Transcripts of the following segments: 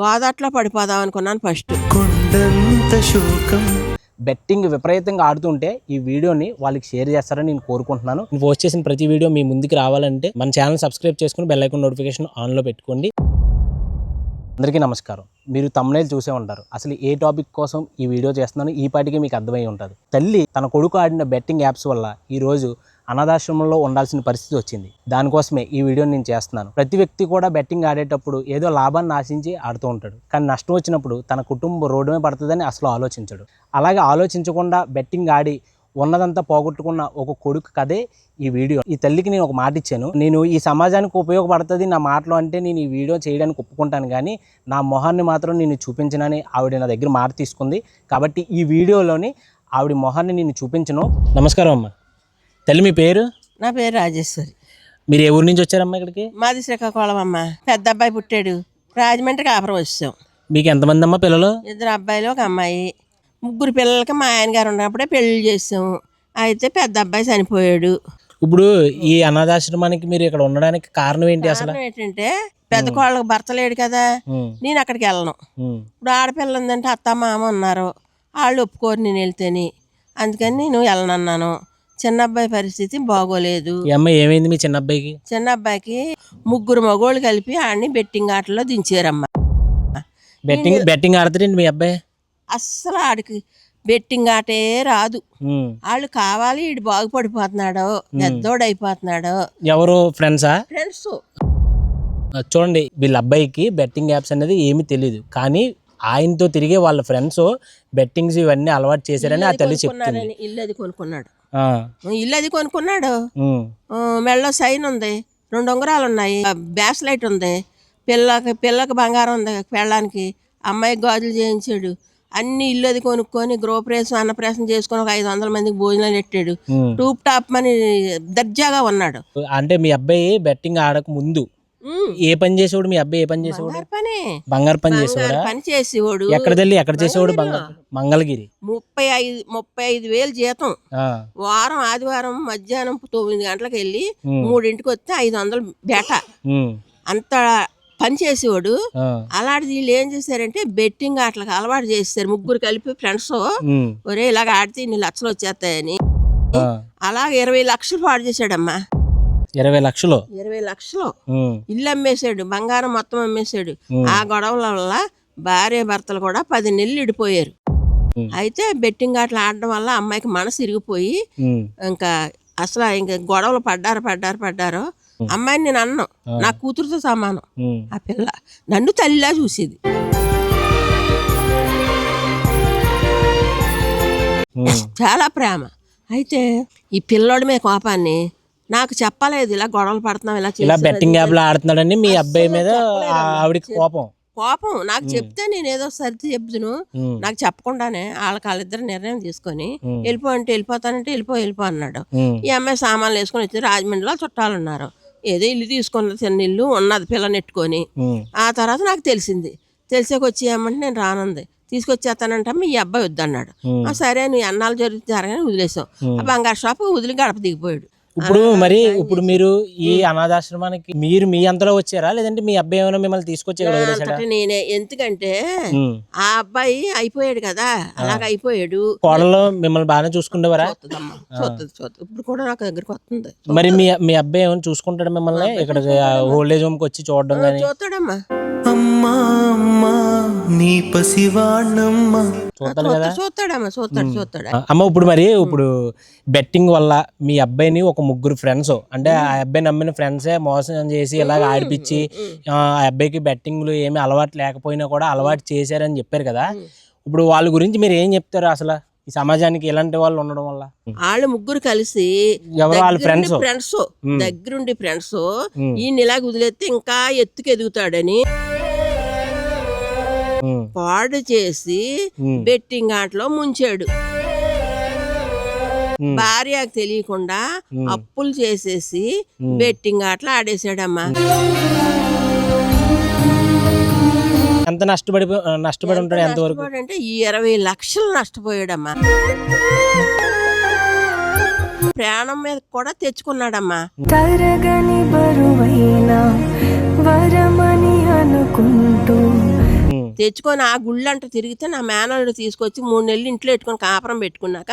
గోదాట్లో పడిపోదాం అనుకున్నాను ఫస్ట్. కొండంత శోకం. బెట్టింగ్ విపరీతంగా ఆడుతుంటే ఈ వీడియోని వాళ్ళకి షేర్ చేస్తారని నేను కోరుకుంటున్నాను. నేను పోస్ట్ చేసిన ప్రతి వీడియో మీ ముందుకు రావాలంటే మన ఛానల్ సబ్స్క్రైబ్ చేసుకుని బెల్ ఐకాన్ నోటిఫికేషన్ ఆన్లో పెట్టుకోండి. అందరికీ నమస్కారం. మీరు తమ్నేల్ చూసే ఉంటారు. అసలు ఏ టాపిక్ కోసం ఈ వీడియో చేస్తున్నానో ఈ పాటికి మీకు అర్థమై ఉంటుంది. తల్లి తన కొడుకు ఆడిన బెట్టింగ్ యాప్స్ వల్ల ఈ రోజు అనాథాశ్రమంలో ఉండాల్సిన పరిస్థితి వచ్చింది. దానికోసమే ఈ వీడియోని నేను చేస్తున్నాను. ప్రతి వ్యక్తి కూడా బెట్టింగ్ ఆడేటప్పుడు ఏదో లాభాన్ని ఆశించి ఆడుతూ ఉంటాడు. కానీ నష్టం వచ్చినప్పుడు తన కుటుంబం రోడ్డుమే పడుతుందని అసలు ఆలోచించడు. అలాగే ఆలోచించకుండా బెట్టింగ్ ఆడి ఉన్నదంతా పోగొట్టుకున్న ఒక కొడుకు కదే ఈ వీడియో. ఈ తల్లికి నేను ఒక మాట ఇచ్చాను. నేను ఈ సమాజానికి ఉపయోగపడుతుంది నా మాటలు అంటే నేను ఈ వీడియో చేయడానికి ఒప్పుకుంటాను కానీ నా మొహాన్ని మాత్రం నేను చూపించనని ఆవిడ నా దగ్గర మాట తీసుకుంది. కాబట్టి ఈ వీడియోలోని ఆవిడ మొహాన్ని నేను చూపించను. నమస్కారం అమ్మ. తల్లి మీ పేరు? నా పేరు రాజేశ్వరి. మీరు ఏ ఊరి నుంచి వచ్చారమ్మా ఇక్కడికి? మాది శ్రీకాకుళం అమ్మ. పెద్ద అబ్బాయి పుట్టాడు. రాజమండ్రి కాపురం వచ్చాం. మీకు ఎంతమంది అమ్మ పిల్లలు? ఇద్దరు అబ్బాయిలు ఒక అమ్మాయి. ముగ్గురు పిల్లలకి మా ఆయన గారు ఉన్నప్పుడే పెళ్ళి చేసాం. అయితే పెద్ద అబ్బాయి చనిపోయాడు. ఇప్పుడు ఈ అనాథాశ్రమానికి మీరు ఇక్కడ ఉండడానికి కారణం ఏంటి అసలు? కారణం ఏంటంటే పెద్ద కోళ్ళకి భర్త లేడు కదా. నేను అక్కడికి వెళ్ళను. ఇప్పుడు ఆడపిల్ల ఉందంటే అత్త మామ ఉన్నారు. వాళ్ళు ఒప్పుకోరు నేను వెళ్తేని. అందుకని నేను వెళ్ళనన్నాను. చిన్న అబ్బాయి పరిస్థితి బాగోలేదు. ఈ అమ్మాయి ఏమైంది మీ చిన్న అబ్బాయికి చిన్న అబ్బాయికి ముగ్గురు మగోళ్ళు కలిపి ఆడిని బెట్టింగ్ ఆటలో దించారమ్మ. బెట్టింగ్ బెట్టింగ్ ఆడతారండి మీ అబ్బాయి? అస్సలు ఆడికి బెట్టింగ్ ఆటే రాదు. ఉమ్. వాళ్ళు కావాలి ఈడు బాగుపడిపోతున్నాడు పెద్దోడు అయిపోతున్నాడు ఎవరు? ఫ్రెండ్సా? ఫ్రెండ్స్. చూడండి వీళ్ళ అబ్బాయికి బెట్టింగ్ యాప్స్ అనేది ఏమీ తెలియదు కానీ ఆయనతో తిరిగే వాళ్ళ ఫ్రెండ్స్ బెట్టింగ్స్ ఇవన్నీ అలవాటు చేశారని ఆ తల్లి చెప్తుంది. ఇల్లు అది కొనుక్కున్నాడు. ఇల్లు అది కొనుక్కున్నాడు. మెడలో సైన్ ఉంది. రెండు ఉంగరాలు ఉన్నాయి. బ్యాస్ లైట్ ఉంది. పిల్లకి పిల్లకి బంగారం ఉంది పెళ్ళానికి అమ్మాయికి గాజులు చేయించాడు. అన్ని ఇల్లు అది కొనుక్కొని గృహప్రవేశం అన్నప్రవేశం చేసుకొని ఒక ఐదు వందల మందికి భోజనాలు పెట్టాడు. టూప్ టాప్ అని దర్జాగా ఉన్నాడు. అంటే మీ అబ్బాయి బెట్టింగ్ ఆడక ముందు ఏ పని చేసేవాడు? మీ అబ్బాయి ఏ పని చేసేవాడు? బంగారు పని. బంగారు పని చేసేవాడా? పని చేసేవాడు. ఎక్కడ తల్లి? ఎక్కడ చేసేవాడు బంగారు మంగళగిరి. ముప్పై ఐదు ముప్పై ఐదు వేలు జీతం. వారం ఆదివారం మధ్యాహ్నం తొమ్మిది గంటలకు వెళ్ళి మూడింటికి వస్తే ఐదు వందలు బేట. అంత పని చేసేవాడు. అలాంటిది వీళ్ళు ఏం చేశారంటే బెట్టింగ్ అట్లా అలవాటు చేస్తారు ముగ్గురు కలిపి ఫ్రెండ్స్. ఒరే ఇలాగ ఆడితే ఇన్ని లక్షలు వచ్చేస్తాయని. అలాగ ఇరవై లక్షలు పాడు చేశాడమ్మా. ఇరవై లక్షలు. ఇరవై లక్షలు. ఇల్లు అమ్మేశాడు బంగారం మొత్తం అమ్మేశాడు. ఆ గొడవల వల్ల భార్య భర్తలు కూడా పది నెలలు ఇడిపోయారు. అయితే బెట్టింగ్ ఆటలు ఆడడం వల్ల అమ్మాయికి మనసు ఇరిగిపోయి ఇంకా అసలు ఇంకా గొడవలు పడ్డారు పడ్డారు పడ్డారు. అమ్మాయిని నేను అన్నాను నా కూతురుతో సమానం. ఆ పిల్ల నన్ను తల్లిలా చూసేది. చాలా ప్రేమ. అయితే ఈ పిల్లోడి మీద కోపాన్ని నాకు చెప్పలేదు ఇలా గొడవలు పడుతున్నాం ఇలా ఇలా బెట్టింగ్ అది యాప్లో ఆడుతున్నాడని మీ అబ్బాయి మీద ఆవిడకి కోపం. కోపం. నాకు చెప్తే నేను ఏదో సర్ది చెప్తును నాకు చెప్పకుండానే వాళ్ళకి వాళ్ళిద్దరు నిర్ణయం తీసుకొని వెళ్ళిపో అంటే వెళ్ళిపోతానంటే వెళ్ళిపో వెళ్ళిపో అన్నాడు. ఈ అమ్మాయి సామాన్లు వేసుకొని వచ్చి రాజమండ్రిలో చుట్టాలు ఉన్నారు ఏదో ఇల్లు తీసుకున్న చిన్న ఇల్లు ఉన్నది పిల్లనెట్టుకొని ఆ తర్వాత నాకు తెలిసింది. తెలిసాక వచ్చి ఏమంటే నేను రానుంది. తీసుకొచ్చేస్తానంటే మీ అబ్బాయి వద్దన్నాడు. సరే నువ్వు అన్నాలు జరుగుతుంది జరగని వదిలేసాం. ఆ బంగారు షాప్ వదిలి గడప దిగిపోయాడు. ఇప్పుడు మరి ఇప్పుడు మీరు ఈ అనాథాశ్రమానికి మీరు మీ అంతలో వచ్చారా? లేదంటే మీ అబ్బాయి ఏమైనా మిమ్మల్ని తీసుకొచ్చి ఇక్కడ వదిలేసాడా అంతటా నేనే. ఎందుకంటే ఉమ్. ఆ అబ్బాయి అయిపోయాడు కదా. అలాగ అయిపోయాడు. కోడలో మిమ్మల్ని బాగానే చూసుకుండేవారా చూస్తుందమ్మా చూస్తుంది చూస్తుంది ఇప్పుడు కూడా నాకు దగ్గరికి వస్తుంది. మరి మీ మీ అబ్బాయి ఏమైనా చూసుకుంటాడు మిమ్మల్ని? ఇక్కడ ఓల్డ్ ఏజ్ హోమ్కి వచ్చి చూడడం కానీ చూస్తాడమ్మా. అమ్మా అమ్మా నీ పసివాణమ్మా చూస్తాడు కదా? చూస్తాడమ్మా చూస్తాడు చూస్తాడు అమ్మ ఇప్పుడు మరి ఇప్పుడు బెట్టింగ్ వల్ల మీ అబ్బాయిని ఒక ముగ్గురు ఫ్రెండ్స్ అంటే ఆ అబ్బాయి నమ్మిన ఫ్రెండ్సే మోసం చేసి ఇలాగ ఆడిపించి ఆ అబ్బాయికి బెట్టింగ్లు ఏమి అలవాటు లేకపోయినా కూడా అలవాటు చేశారని చెప్పారు కదా? ఇప్పుడు వాళ్ళ గురించి మీరు ఏం చెప్తారు అసలు? ఈ సమాజానికి ఇలాంటి వాళ్ళు ఉండడం వల్ల? వాళ్ళు ముగ్గురు కలిసి ఎవరు వాళ్ళ ఫ్రెండ్స్ ఫ్రెండ్స్ దగ్గరుండి ఫ్రెండ్స్. ఈయన ఇలాగ వదిలేస్తే ఇంకా ఎత్తుకు ఎదుగుతాడని పాడు చేసి బెట్టింగ్ ఆటలో ముంచాడు. భార్యకు తెలియకుండా అప్పులు చేసేసి బెట్టింగ్ ఆటలు ఆడేసాడమ్మా ఎంత నష్టపడి నష్టపడి ఉంటాడు ఎంతవరకు అంటే ఇరవై లక్షలు నష్టపోయాడమ్మా. ప్రాణం మీద కూడా తెచ్చుకున్నాడమ్మా. తరగని బరువైన వరమని అనుకుంటూ తెచ్చుకొని ఆ గుళ్ళంట తిరిగితే నా మేనల్లుడు తీసుకొచ్చి మూడు నెలలు ఇంట్లో పెట్టుకొని కాపురం పెట్టుకున్నాక.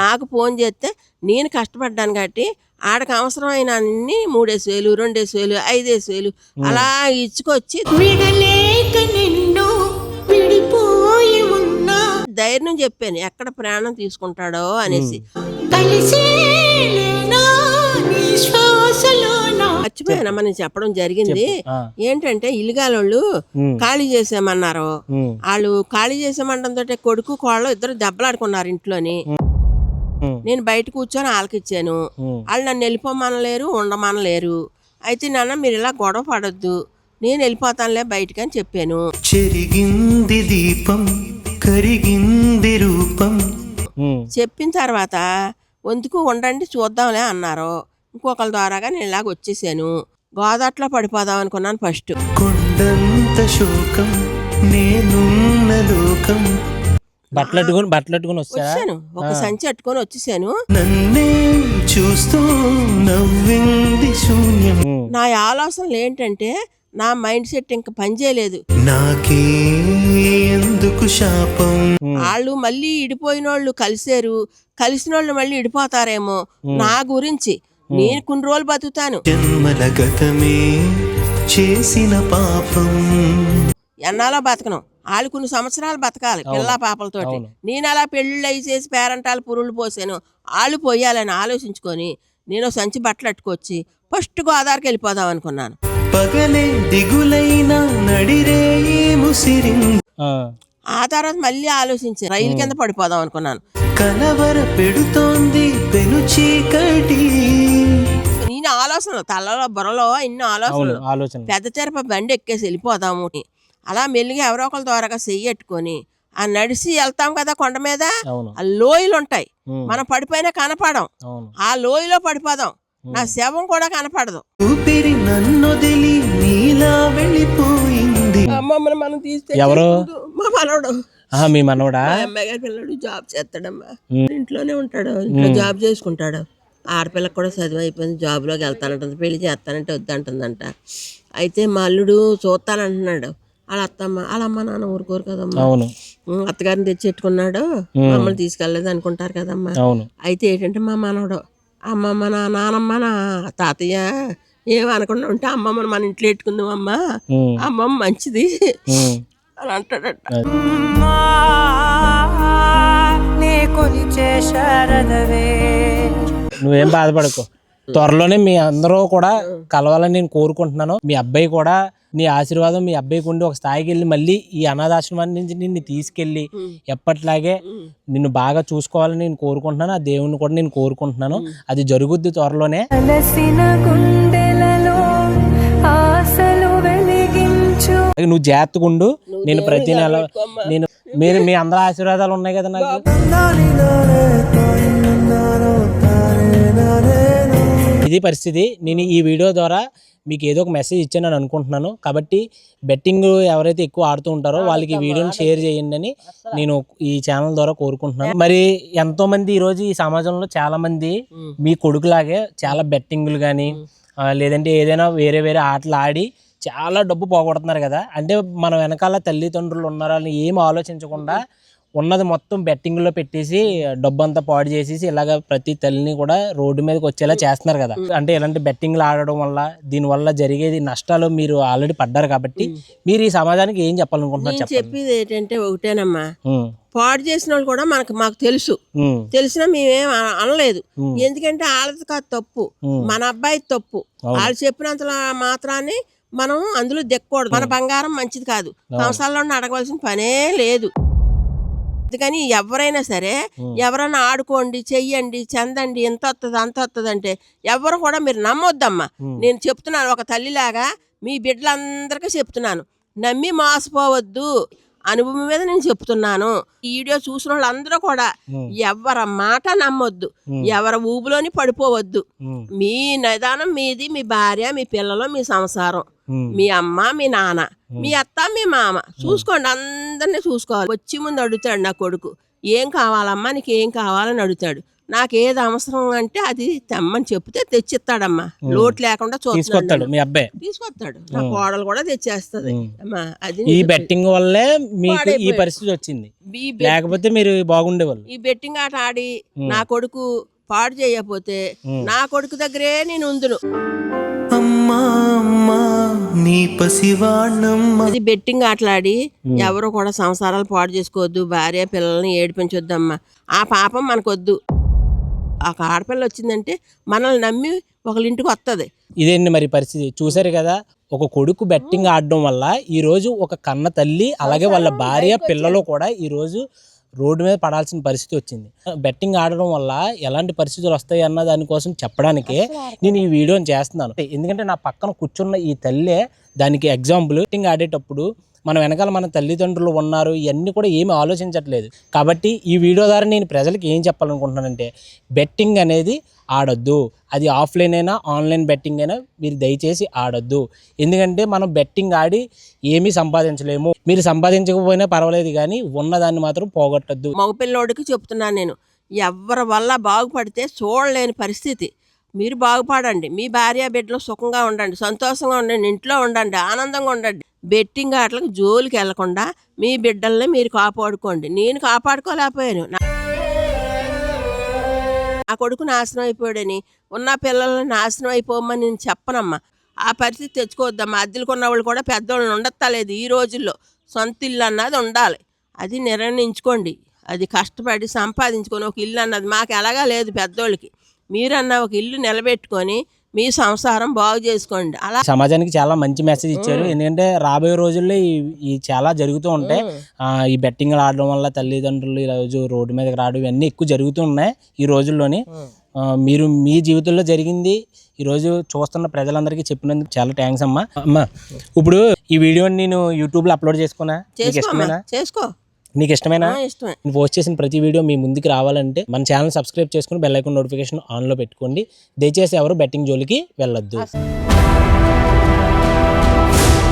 నాకు ఫోన్ చేస్తే నేను కష్టపడ్డాను కాబట్టి ఆడకి అవసరమైన అన్ని మూడేసి వేలు రెండేసి వేలు ఐదేసి వేలు అలా ఇచ్చుకొచ్చి ధైర్యం చెప్పాను. ఎక్కడ ప్రాణం తీసుకుంటాడో అనేసి. కలిసే శ్వాసలోనా మర్చిపోయాను మనం చెప్పడం జరిగింది. ఏంటంటే ఇల్లుగాలోళ్ళు. ఖాళీ చేసామన్నారు. వాళ్ళు ఖాళీ చేసామంటంతో కొడుకు కోళ్ళు ఇద్దరు దెబ్బలాడుకున్నారు ఇంట్లోని. నేను బయట కూర్చొని ఆలకిచ్చాను. వాళ్ళు నన్ను వెళ్ళిపోమనలేరు ఉండమనలేరు అయితే నాన్న మీరు ఇలా గొడవ పడొద్దు నేను వెళ్ళిపోతానులే బయటికి అని చెప్పాను చెరిగింది దీపం కరిగింది రూపం. చెప్పిన తర్వాత వంతుకు ఉండండి చూద్దాంలే అన్నారు ఇంకొకరి ద్వారాగా నేను ఇలాగ వచ్చేసాను. గోదాట్లో పడిపోదాం అనుకున్నాను ఫస్ట్. కొండంత శోకం నేనున్న లోకం. బట్టలు అట్టుకొని బట్టలు అట్టుకొని వచ్చాను. ఒక సంచి అట్టుకొని వచ్చేసాను. నన్నే చూస్తూ నవ్వింది శూన్యం. ఉమ్. నా ఆలోచనలు ఏంటంటే నా మైండ్ సెట్ ఇంకా పనిచేయలేదు నాకే ఎందుకు శాపం? వాళ్ళు మళ్ళీ ఇడిపోయిన వాళ్ళు కలిసారు కలిసిన వాళ్ళు మళ్ళీ ఇడిపోతారేమో. నా గురించి. నేను కొన్ని రోజులు బతుకుతాను. జన్మల గతమే చేసిన పాపం. ఎన్నాలో బతకను. వాళ్ళు కొన్ని సంవత్సరాలు బతకాలి పిల్ల పాపలతోటి. నేను అలా పెళ్ళిళ్ళు అయి చేసి పేరంటాలు పురుళ్ళు పోసాను. వాళ్ళు పోయాలని ఆలోచించుకొని నేను సంచి బట్టలు అట్టుకొచ్చి ఫస్ట్ గోదావరికి వెళ్ళిపోదాం అనుకున్నాను. పగలే దిగులైన నడిరే ఆ. ఆ తర్వాత మళ్ళీ ఆలోచించి రైలు కింద పడిపోదాం అనుకున్నాను. కలవర పెడుతోంది పెను చీకటి. ఆలోచనలు తలలో బుర్రలో ఇన్ని అవును ఆలోచనలు. ఆలోచన పెద్ద తెరప బండి ఎక్కేసి వెళ్ళిపోదాము అని. అలా మెల్లిగా ఎవరో ఒకరి ద్వారా చెయ్యట్టుకొని ఆ నడిచి వెళ్తాం కదా కొండ మీద? ఆ లోయలు ఉంటాయి. మనం పడిపోయినా కనపడం. ఆ లోయలో పడిపోదాం. నా శవం కూడా కనపడదు. ఊపిరి నన్నొదిలి నీలా వెళ్ళిపోయింది. అమ్మమ్మని మనం తీస్తే ఎవరు? మా మనవడు. మీ మనవడా? అమ్మాయి గారి పిల్లడు జాబ్ చేస్తాడమ్మా. ఇంట్లోనే ఉంటాడు. ఇంట్లో జాబ్ చేసుకుంటాడు. ఆడపిల్లకి కూడా చదువు అయిపోయింది జాబ్లోకి వెళ్తానంటుంది పెళ్ళి చేస్తానంటే వద్దంటుందంట. అయితే మా అల్లుడు చూస్తానంటున్నాడు వాళ్ళ అత్తమ్మ వాళ్ళ అమ్మ నాన్న ఊరుకోరు కదమ్మా. అత్తగారిని తెచ్చెట్టుకున్నాడు మమ్మల్ని తీసుకెళ్ళలేదు అనుకుంటారు కదమ్మా. అవును. అయితే ఏంటంటే మా మనవడు అమ్మమ్మ నా నానమ్మ నా తాతయ్య ఏమనకుండా ఉంటే అమ్మమ్మని మన ఇంట్లో పెట్టుకుందాం అమ్మ. అమ్మమ్మ మంచిది. అని అంటాడట. నే కొలిచే శారదవే నువ్వేం బాధపడకు. త్వరలోనే మీ అందరూ కూడా కలవాలని నేను కోరుకుంటున్నాను. మీ అబ్బాయి కూడా నీ ఆశీర్వాదం మీ అబ్బాయికి ఉండి ఒక స్థాయికి వెళ్ళి మళ్ళీ ఈ అనాథాశ్రమాన్ని నుంచి నిన్ను తీసుకెళ్ళి ఎప్పట్లాగే నిన్ను బాగా చూసుకోవాలని నేను కోరుకుంటున్నాను. ఆ దేవుణ్ణి కూడా నేను కోరుకుంటున్నాను. అది జరుగుద్ది త్వరలోనే. నువ్వు జాగ్రత్తగా ఉండు. నేను ప్రతి నెల నేను మీరు మీ అందరి ఆశీర్వాదాలు ఉన్నాయి కదా నాకు. ఇది పరిస్థితి. నేను ఈ వీడియో ద్వారా మీకు ఏదో ఒక మెసేజ్ ఇచ్చానని అనుకుంటున్నాను. కాబట్టి బెట్టింగ్ ఎవరైతే ఎక్కువ ఆడుతూ ఉంటారో వాళ్ళకి ఈ వీడియోని షేర్ చేయండి అని నేను ఈ ఛానల్ ద్వారా కోరుకుంటున్నాను. మరి ఎంతో మంది ఈ రోజు ఈ సమాజంలో చాలా మంది మీ కొడుకులాగే చాలా బెట్టింగ్లు కానీ లేదంటే ఏదైనా వేరే వేరే ఆటలు ఆడి చాలా డబ్బు పోగొడుతున్నారు కదా. అంటే మన వెనకాల తల్లిదండ్రులు ఉన్నారని ఏం ఆలోచించకుండా ఉన్నది మొత్తం బెట్టింగ్లో పెట్టేసి డబ్బు అంతా పాడు చేసేసి ఇలాగ ప్రతి తల్లిని కూడా రోడ్డు మీదకి వచ్చేలా చేస్తున్నారు కదా. అంటే ఇలాంటి బెట్టింగ్లు ఆడడం వల్ల దీనివల్ల జరిగేది నష్టాలు మీరు ఆల్రెడీ పడ్డారు కాబట్టి మీరు ఈ సమాజానికి ఏం చెప్పాలనుకుంటున్నారు చెప్పేది ఏంటంటే ఒకటేనమ్మా. పాడు చేసిన వాళ్ళు కూడా మనకు మాకు తెలుసు. తెలిసినా మేమేం అన- అనలేదు. ఎందుకంటే వాళ్ళది కాదు తప్పు. మన అబ్బాయి తప్పు. వాళ్ళు చెప్పినంత మాత్రాన్ని మనం అందులో దెక్కకూడదు. మన బంగారం మంచిది కాదు. సంవత్సరాల్లో అడగవలసిన పనే లేదు. అందుకని ఎవరైనా సరే ఎవరైనా ఆడుకోండి చెయ్యండి చెందండి ఎంత వస్తుంది అంత వస్తుంది అంటే ఎవరు కూడా మీరు నమ్మొద్దమ్మా. నేను చెప్తున్నాను ఒక తల్లిలాగా మీ బిడ్డలందరికీ చెప్తున్నాను. నమ్మి మోసపోవద్దు అనుభవం మీద నేను చెప్తున్నాను. ఈ వీడియో చూసిన వాళ్ళందరూ కూడా ఎవరి మాట నమ్మొద్దు. ఎవరి ఊబులోని పడిపోవద్దు. మీ నిదానం మీది మీ భార్య మీ పిల్లలు మీ సంసారం. మీ అమ్మ మీ నాన్న మీ అత్త మీ మామ చూసుకోండి అందరినీ చూసుకోవాలి. వచ్చి ముందు అడుగుతాడు నా కొడుకు ఏం కావాలమ్మా? నీకు ఏం కావాలని అడుగుతాడు. నాకు ఏది అవసరం అంటే అది తెమ్మని చెప్తే తెచ్చిస్తాడమ్మా. లోటు లేకుండా తీసుకొస్తాడు చూస్తాడు మీ అబ్బాయి. తీసుకొస్తాడు. నా కోడలు కూడా తెచ్చేస్తుంది. అమ్మా అది ఈ బెట్టింగ్ వల్లే మీకు ఈ. పరిస్థితి వచ్చింది. లేకపోతే మీరు బాగుండేవాళ్ళు. ఈ బెట్టింగ్ ఆట ఆడి నా కొడుకు పాడు చేయకపోతే నా కొడుకు దగ్గరే నేను ఉందును. అమ్మా నీ పసివాణమ్మ బెట్టింగ్ ఆటలాడి ఎవరు కూడా సంసారాలు పాడు చేసుకోవద్దు భార్య పిల్లల్ని ఏడిపించొద్దమ్మా. ఆ పాపం మనకొద్దు. ఒక ఆడపిల్ల వచ్చిందంటే మనల్ని నమ్మి ఒకళ్ళ ఇంటికి వస్తుంది ఇదేంటి మరి పరిస్థితి? చూసారు కదా ఒక కొడుకు బెట్టింగ్ ఆడడం వల్ల ఈ రోజు ఒక కన్న తల్లి అలాగే వాళ్ళ భార్య పిల్లలు కూడా ఈ రోజు రోడ్డు మీద పడాల్సిన పరిస్థితి వచ్చింది. బెట్టింగ్ ఆడడం వల్ల ఎలాంటి పరిస్థితులు వస్తాయి అన్న దానికోసం చెప్పడానికే నేను ఈ వీడియోని చేస్తున్నాను. ఎందుకంటే నా పక్కన కూర్చున్న ఈ తల్లే దానికి ఎగ్జాంపుల్ బెట్టింగ్ ఆడేటప్పుడు మన వెనకాల మన తల్లిదండ్రులు ఉన్నారు ఇవన్నీ కూడా ఏమి ఆలోచించట్లేదు. కాబట్టి ఈ వీడియో ద్వారా నేను ప్రజలకు ఏం చెప్పాలనుకుంటున్నానంటే బెట్టింగ్ అనేది ఆడొద్దు. అది ఆఫ్లైన్ అయినా ఆన్లైన్ బెట్టింగ్ అయినా మీరు దయచేసి ఆడొద్దు. ఎందుకంటే మనం బెట్టింగ్ ఆడి ఏమీ సంపాదించలేము. మీరు సంపాదించకపోయినా పర్వాలేదు కానీ ఉన్నదాన్ని మాత్రం పోగొట్టద్దు. మగపిల్లోడికి చెప్తున్నాను నేను ఎవరి వల్ల బాగుపడితే చూడలేని పరిస్థితి. మీరు బాగుపడండి. మీ భార్య బిడ్డలు సుఖంగా ఉండండి. సంతోషంగా ఉండండి. ఇంట్లో ఉండండి. ఆనందంగా ఉండండి. బెట్టింగ్ ఆటలకు జోలికి వెళ్ళకుండా మీ బిడ్డల్ని మీరు కాపాడుకోండి. నేను కాపాడుకోలేకపోయాను. నా- కొడుకు నాశనం అయిపోయాడని ఉన్న పిల్లల్ని నాశనం అయిపోమని నేను చెప్పనమ్మా. ఆ పరిస్థితి తెచ్చుకోవద్దమ్మా. అద్దెలకు ఉన్న వాళ్ళు కూడా పెద్దవాళ్ళని ఉండత్తలేదు ఈ రోజుల్లో. సొంత ఇల్లు అన్నది ఉండాలి. అది నిర్ణయించుకోండి. అది కష్టపడి సంపాదించుకొని ఒక ఇల్లు అన్నది మాకు ఎలాగా లేదు పెద్దోళ్ళకి. మీరన్న ఒక ఇల్లు నిలబెట్టుకొని మీ సంసారం బాగు చేసుకోండి. అలా సమాజానికి చాలా మంచి మెసేజ్ ఇచ్చారు. ఎందుకంటే రాబోయే రోజుల్లో ఈ చాలా జరుగుతూ ఉంటాయి. ఈ బెట్టింగ్ ఆడడం వల్ల తల్లిదండ్రులు ఈ రోజు రోడ్డు మీదకి రావడం ఇవన్నీ ఎక్కువ జరుగుతూ ఉన్నాయి ఈ రోజుల్లోని. మీరు మీ జీవితంలో జరిగింది ఈ రోజు చూస్తున్న ప్రజలందరికీ చెప్పినందుకు చాలా థ్యాంక్స్ అమ్మా. అమ్మా ఇప్పుడు ఈ వీడియోని నేను యూట్యూబ్లో అప్లోడ్ చేసుకున్నా? చేసుకో. నీకు ఇష్టమేనా ఇష్టమే. పోస్ట్ చేసిన ప్రతి వీడియో మీ ముందుకు రావాలంటే మన ఛానల్ సబ్స్క్రైబ్ చేసుకుని బెల్ ఐకాన్ నోటిఫికేషన్ ఆన్లో పెట్టుకోండి. దయచేసి ఎవరు బెట్టింగ్ జోలికి వెళ్ళొద్దు.